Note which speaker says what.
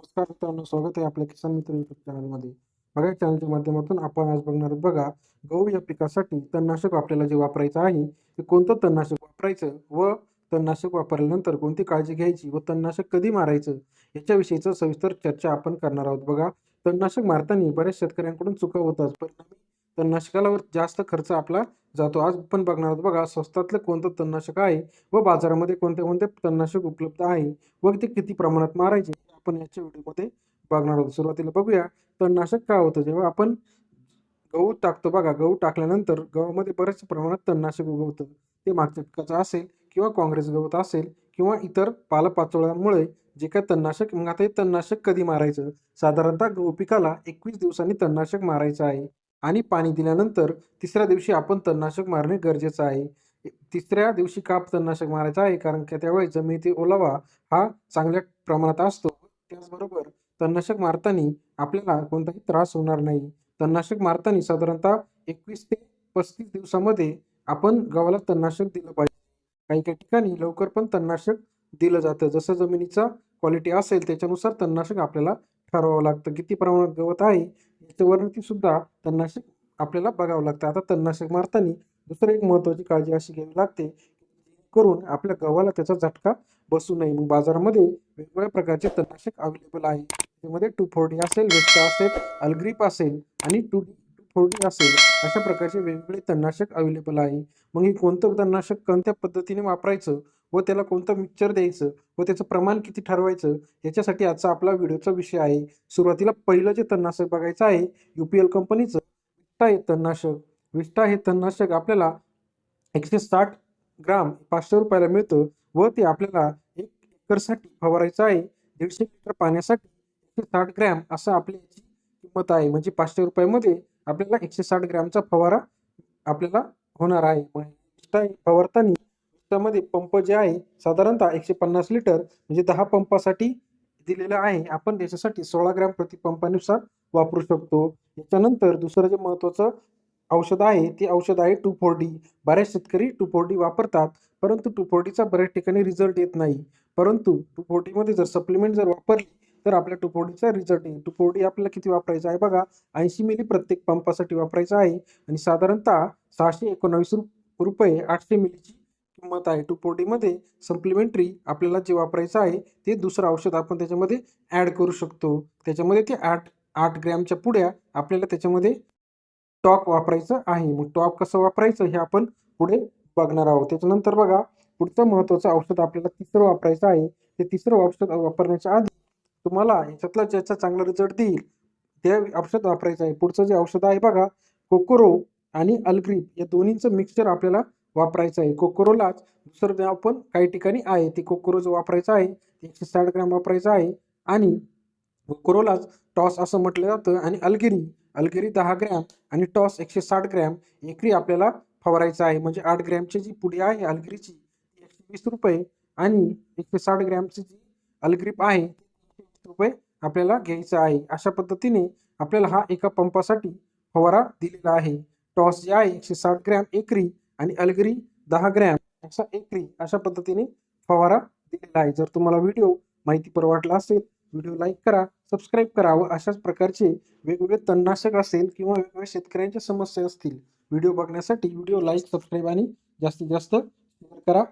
Speaker 1: नमस्कार मित्रांनो स्वागत आहे आपल्या किसान मित्र युट्यूब चॅनलमध्ये बघा या चॅनलच्या माध्यमातून आपण आज बघणार आहोत बघा गहू या पिकासाठी तणनाशक आपल्याला जे वापरायचं आहे ते कोणतं तणनाशक वापरायचं व तणनाशक वापरल्यानंतर कोणती काळजी घ्यायची व तणनाशक कधी मारायचं याच्याविषयीचं सविस्तर चर्चा आपण करणार आहोत. बघा तणनाशक मारताना बऱ्याच शेतकऱ्यांकडून चुका होतात परिणामी तणनाशकाला जास्त खर्च आपला जातो. आज आपण बघणार आहोत. बघा स्वस्तातलं कोणतं तणनाशक आहे व बाजारामध्ये कोणते कोणते तणनाशक उपलब्ध आहे व ते किती प्रमाणात मारायचे आपण याच्या व्हिडिओमध्ये बघणार आहोत. सुरुवातीला बघूया तणनाशक काय होतं? जेव्हा आपण गहू टाकतो बघा गहू टाकल्यानंतर गव्हामध्ये बऱ्याच प्रमाणात तणनाशक उगवतं. ते मागच्या पिकाचं असेल किंवा काँग्रेस गवत असेल किंवा इतर पालपाचोळ्यांमुळे जे काय तणनाशक मग आता हे तणनाशक कधी मारायचं? साधारणतः गहू पिकाला एकवीस दिवसांनी तणनाशक मारायचं आहे. आणि पाणी दिल्यानंतर तिसऱ्या दिवशी आपण तणनाशक मारणे गरजेचं आहे. तिसऱ्या दिवशी काप तणनाशक मारायचं आहे? कारण की त्यावेळी जमिनीतील ओलावा हा चांगल्या प्रमाणात असतो. त्याचबरोबर तणनाशक मारताना आपल्याला कोणताही त्रास होणार नाही. तणनाशक मारताना साधारणतः एकवीस ते पस्तीस दिवसामध्ये आपण गव्हाला तणनाशक दिलं पाहिजे. काही काही ठिकाणी लवकर पण तणनाशक दिलं जातं. जसं जमिनीचा क्वालिटी असेल त्याच्यानुसार तणनाशक आपल्याला ठरवावं लागतं. किती प्रमाणात गवत आहे? याच्यावरती सुद्धा तणनाशक आपल्याला बघावं लागतं. आता तणनाशक मारताना दुसरं एक महत्त्वाची काळजी अशी घ्यावी लागते करून आपल्या गव्हाला त्याचा झटका बसू नये. मग बाजारामध्ये वेगवेगळ्या प्रकारचे तणनाशक अवेलेबल आहे. त्यामध्ये टू फोर्टी असेल वेस्टा असेल अल्ग्रीप असेल आणि टू टू फोर्टी असेल अशा प्रकारचे वेगवेगळे तणनाशक अवेलेबल आहे. मग हे कोणतं तणनाशक कोणत्या पद्धतीने वापरायचं? व त्याला कोणतं मिक्सचर द्यायचं? व त्याचं प्रमाण किती ठरवायचं? याच्यासाठी आजचा आपला व्हिडिओचा विषय आहे. सुरुवातीला पहिलं जे तणनाशक बघायचं आहे यू पी एल कंपनीचं विस्टा हे तणनाशक. विस्टा हे तणनाशक आपल्याला एकशे साठ ग्राम पाचशे रुपयाला मिळतं व ते आपल्याला एक एकरसाठी फवारायचं आहे. दीडशे लिटर पाण्यासाठी एकशे साठ ग्रॅम असं आपली याची किंमत आहे. म्हणजे पाचशे रुपयामध्ये आपल्याला एकशे साठ ग्रॅमचा फवारा आपल्याला होणार आहे. मग विस्टा फवारताना त्यामध्ये पंप जे आहे साधारणतः एकशे पन्नास लिटर म्हणजे दहा पंपासाठी दिलेलं आहे. आपण त्याच्यासाठी सोळा ग्रॅम प्रति पंपानुसार वापरू शकतो. याच्यानंतर दुसरं जे महत्त्वाचं औषध आहे ते औषध आहे टू फोर डी बऱ्याच शेतकरी टू फोर डी वापरतात परंतु टू फोर डीचा बऱ्याच ठिकाणी रिझल्ट येत नाही. परंतु टू फोर डीमध्ये जर सप्लिमेंट जर वापरली तर आपल्या टू फोर डीचा रिझल्ट येईल. टू फोर डी आपल्याला किती वापरायचं आहे बघा ऐंशी मिली प्रत्येक पंपासाठी वापरायचं आहे. आणि साधारणतः सहाशे एकोणावीस रुपये आठशे मिलीची किंमत आहे. टू फोर्टीमध्ये सप्लिमेंटरी आपल्याला जे वापरायचं आहे ते दुसरं औषध आपण त्याच्यामध्ये ॲड करू शकतो. त्याच्यामध्ये ते आठ आठ ग्रॅमच्या पुड्या आपल्याला त्याच्यामध्ये टॉप वापरायचं आहे. मग टॉप कसं वापरायचं हे आपण पुढे बघणार आहोत. त्याच्यानंतर बघा पुढचं महत्त्वाचं औषध आपल्याला तिसरं वापरायचं आहे. ते तिसरं औषध वापरण्याच्या आधी तुम्हाला याच्यातला ज्याचा चांगला रिझल्ट देईल ते औषध वापरायचं आहे. पुढचं जे औषध आहे बघा कोकोरो आणि अल्ग्रीप या दोन्हीचं मिक्सचर आपल्याला वापरायचं आहे. कोकोरोलाच दुसरं नाव पण काही ठिकाणी आहे. ते कोकोरोज वापरायचं आहे एकशे साठ ग्रॅम वापरायचं आहे. आणि कोकोरोलाच टॉस असं म्हटलं जातं आणि अलगिरी अलगिरी दहा ग्रॅम आणि टॉस एकशे साठ ग्रॅम एकरी आपल्याला फवारायचं आहे. म्हणजे आठ ग्रॅमची जी पुडी आहे अलगिरीची ती एकशे वीस रुपये आणि एकशे साठ ग्रॅमची जी अलग्रीप आहे रुपये आपल्याला घ्यायचं आहे. अशा पद्धतीने आपल्याला हा एका पंपासाठी फवारा दिलेला आहे. टॉस जे आहे एकशे साठ ग्रॅम एकरी आणि अलगिरी दहा ग्रॅम असा एकरी अशा पद्धतीने फवारा दिलेला आहे. जर तुम्हाला व्हिडिओ माहिती परवडला असेल व्हिडिओ लाईक करा सबस्क्राईब करा व अशाच प्रकारचे वेगवेगळे तणनाशक असेल किंवा वेगवेगळ्या शेतकऱ्यांच्या समस्या असतील व्हिडिओ बघण्यासाठी व्हिडिओ लाईक सबस्क्राईब आणि जास्तीत जास्त शेअर करा.